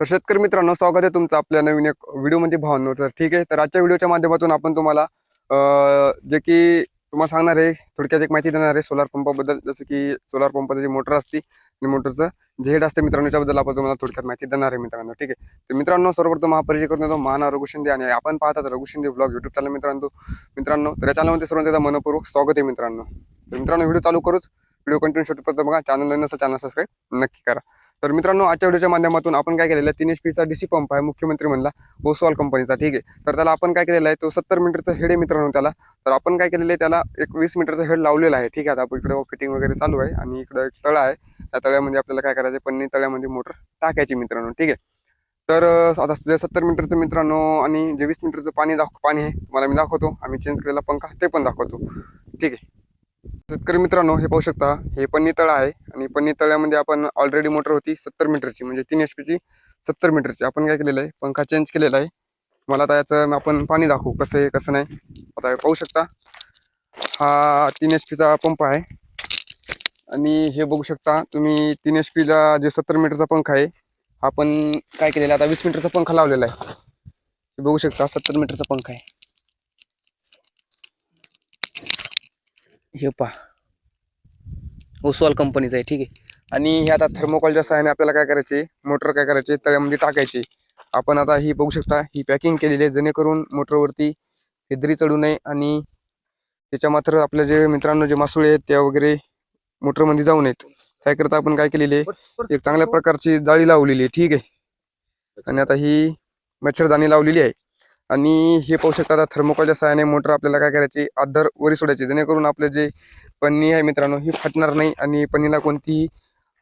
तर शेतकरी मित्रांनो स्वागत आहे तुमचं आपल्या नवीन एक व्हिडिओमध्ये भावांनो. तर ठीक आहे तर आजच्या व्हिडिओच्या माध्यमातून आपण तुम्हाला जे की तुम्हाला सांगणार आहे थोडक्यात एक माहिती देणार आहे सोलार पंपाबद्दल जसं की सोलार पंपाची जी मोटर असते आणि मोटरचं जे हेड असते मित्रांनो याच्याबद्दल आपण तुम्हाला थोडक्यात माहिती देणार आहे मित्रांनो. ठीक आहे तर मित्रांनो सर्वप्रथम हा परिचय करून देतो. महाना रघु शिंदे आणि आपण पाहतात Raghu Shinde blog YouTube channel मित्रांनो. मित्रांनो तर या चॅनलमध्ये सर्वांचं एकदा मनपूर्वक स्वागत आहे मित्रांनो. तर मित्रांनो व्हिडिओ चालू करूच. व्हिडिओ कंटिन्यू शोधत बघा. चॅनल नसेल चॅनल सबस्क्राईब नक्की करा. तर मित्रांनो आजच्या व्हिडिओच्या माध्यमातून आपण काय केलेलं आहे? तीन एच पीचा डी सी पंप आहे मुख्यमंत्री म्हणला ओसवाल कंपनीचा ठीक आहे. तर त्याला आपण काय केलेलं आहे? तो सत्तर मीटरचा हेड आहे मित्रांनो त्याला. तर आपण काय केलेलं आहे? त्याला एक वीस मीटरचा हेड लावलेला आहे. ठीक आहे. आता आपण इकडे फिटिंग वगैरे चालू आहे आणि इकडं एक तळा आहे. त्या तळ्यामध्ये आपल्याला काय करायचं आहे? पन्नी तळ्यामध्ये मोटर टाकायची मित्रांनो. ठीक आहे. तर आता जे सत्तर मीटरचं मित्रांनो आणि जे वीस मीटरचं पाणी दाख पाणी आहे तुम्हाला मी दाखवतो. आम्ही चेंज केलेला पंखा ते पण दाखवतो. ठीक आहे. शेतकरी मित्रांनो हे पाहू शकता हे पन्नी तळा आहे. आणि पन्नी तळ्यामध्ये आपण ऑलरेडी मोटर होती सत्तर मीटरची म्हणजे तीन एच पीची सत्तर मीटरची आपण काय केलेलं आहे? पंखा चेंज केलेला आहे. मला आता याचं आपण पाणी दाखवू कसं आहे कसं नाही. आता पाहू शकता हा तीन एच पीचा पंप आहे. आणि हे बघू शकता तुम्ही तीन एच पीला जे सत्तर मीटरचा पंखा आहे आपण काय केलेला आहे? आता वीस मीटरचा पंखा लावलेला आहे. हे बघू शकता सत्तर मीटरचा पंखा आहे. हे पहा. ओसवाल कंपनीचं आहे ठीक आहे. आणि हे आता थर्मोकॉलच्या सहाय्याने आपल्याला काय करायचे? मोटर काय करायचे? तळ्यामध्ये टाकायचे. आपण आता ही बघू शकता ही पॅकिंग केलेली आहे. जेणेकरून मोटरवरती हेदरी चढू नये आणि त्याच्या मात्र आपल्या जे मित्रांनो जे मासुळे आहेत त्या वगैरे मोटरमध्ये जाऊ नयेत. त्याकरता आपण काय केलेली आहे? एक चांगल्या प्रकारची जाळी लावलेली आहे ठीक आहे. आणि आता ही मच्छरदाणी लावलेली आहे. आणि हे पाहू शकता आता थर्मोकॉलच्या सहाय्याने मोटर आपल्याला काय करायची? आधर वरी सोडायची. जेणेकरून आपले जे पन्नी आहे मित्रांनो ही फाटणार नाही आणि पन्नीला कोणतीही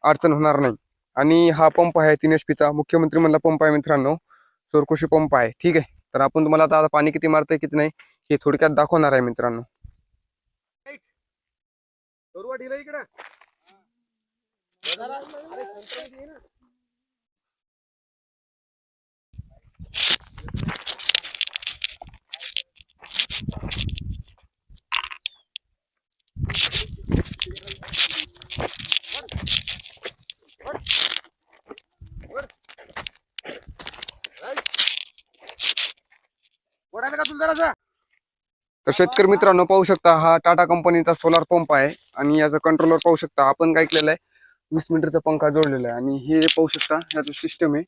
अडचण होणार नाही. आणि हा पंप आहे तीन एच पीचा. मुख्यमंत्री म्हणला पंप आहे मित्रांनो. सोरकृषी पंप आहे. ठीक आहे. तर आपण तुम्हाला आता आता पाणी किती मारतंय किती नाही हे थोडक्यात दाखवणार आहे मित्रांनो. तर शेतकरी मित्रांनो पाहू शकता हा टाटा कंपनीचा सोलार पंप आहे आणि याचा कंट्रोलर पाहू शकता आपण काय केलेलं आहे? वीस मीटरचा पंखा जोडलेला आहे आणि हे पाहू शकता याचं सिस्टम आहे.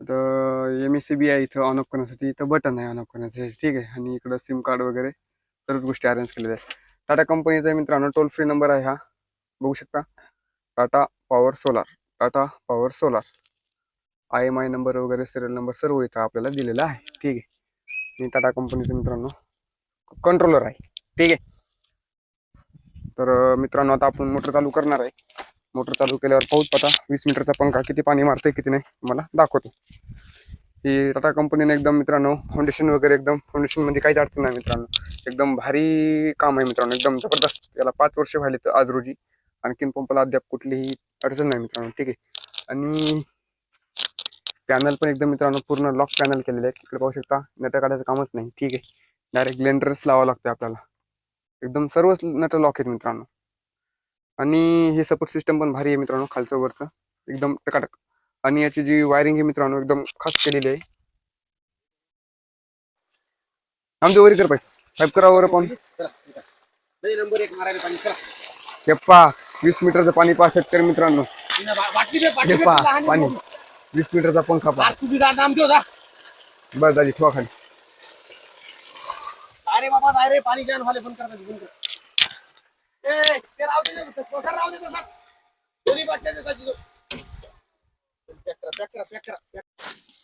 तर एम एस सी बी आहे इथं ऑन ऑफ करण्यासाठी इथं बटन आहे ऑन ऑफ करण्यासाठी ठीक आहे. आणि इकडं सिम कार्ड वगैरे सर्वच गोष्टी अरेंज केलेल्या आहेत. टाटा कंपनीचा मित्रांनो टोल फ्री नंबर आहे हा. बघू शकता. Tata Power Solar Tata Power Solar I M I number वगैरे सिरियल नंबर सर्व इथं आपल्याला दिलेला आहे ठीक आहे. आणि टाटा कंपनीचं मित्रांनो. कंट्रोलर आहे. ठीक आहे. तर मित्रांनो आता आपण मोटर चालू करणार आहे. मोटर चालू केल्यावर पाऊस आता वीस मीटरचा पंखा किती पाणी मारतंय किती नाही मला दाखवतो. ही टाटा कंपनीने एकदम मित्रांनो फाउंडेशन वगैरे एकदम फाउंडेशनमध्ये काहीच अडचण नाही मित्रांनो. एकदम भारी काम आहे मित्रांनो एकदम जबरदस्त. याला पाच वर्ष व्हायले तर आज रोजी. आणखीन पंपाला अद्याप कुठलीही अडचण नाही मित्रांनो ठीक आहे. आणि पॅनल पण एकदम मित्रांनो पूर्ण लॉक पॅनल केलेले आहे तिकडे पाहू शकता नट काढायचं कामच नाही. ठीक आहे. डायरेक्ट ग्लेंडरच लावावं लागतं आपल्याला. एकदम सर्वच नट लॉक आहेत मित्रांनो. आणि हे सपोर्ट सिस्टम पण भारी आहे मित्रांनो खालचं वरचं. एकदम टकाटक. आणि याची जी वायरिंग आहे मित्रांनो एकदम खास केलेली आहे. आमच्या वरी कर पाहिजे करा वर पण. यप्पा वीस मीटरचं पाणी पहा शेतकरी मित्रांनो. पाणी. वीस मीटरचा पंखा पहा आज तुझी जा. बस दाजी ठेवा खाली अरे बाबा जाय रे पाणी घ्या वाले बंद करा बंद कर ए ते राहू दे ना, राहू दे तसं. दोन्ही बाटल्या दे त्याची. पॅक करा पॅक करा पॅक करा पॅक. पाय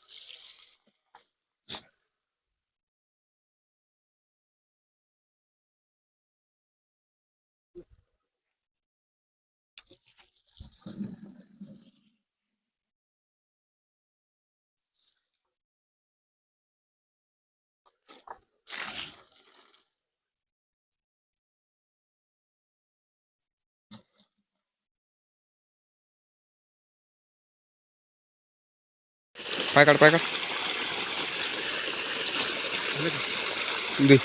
పాయకాడు పాయకాడు ఇది.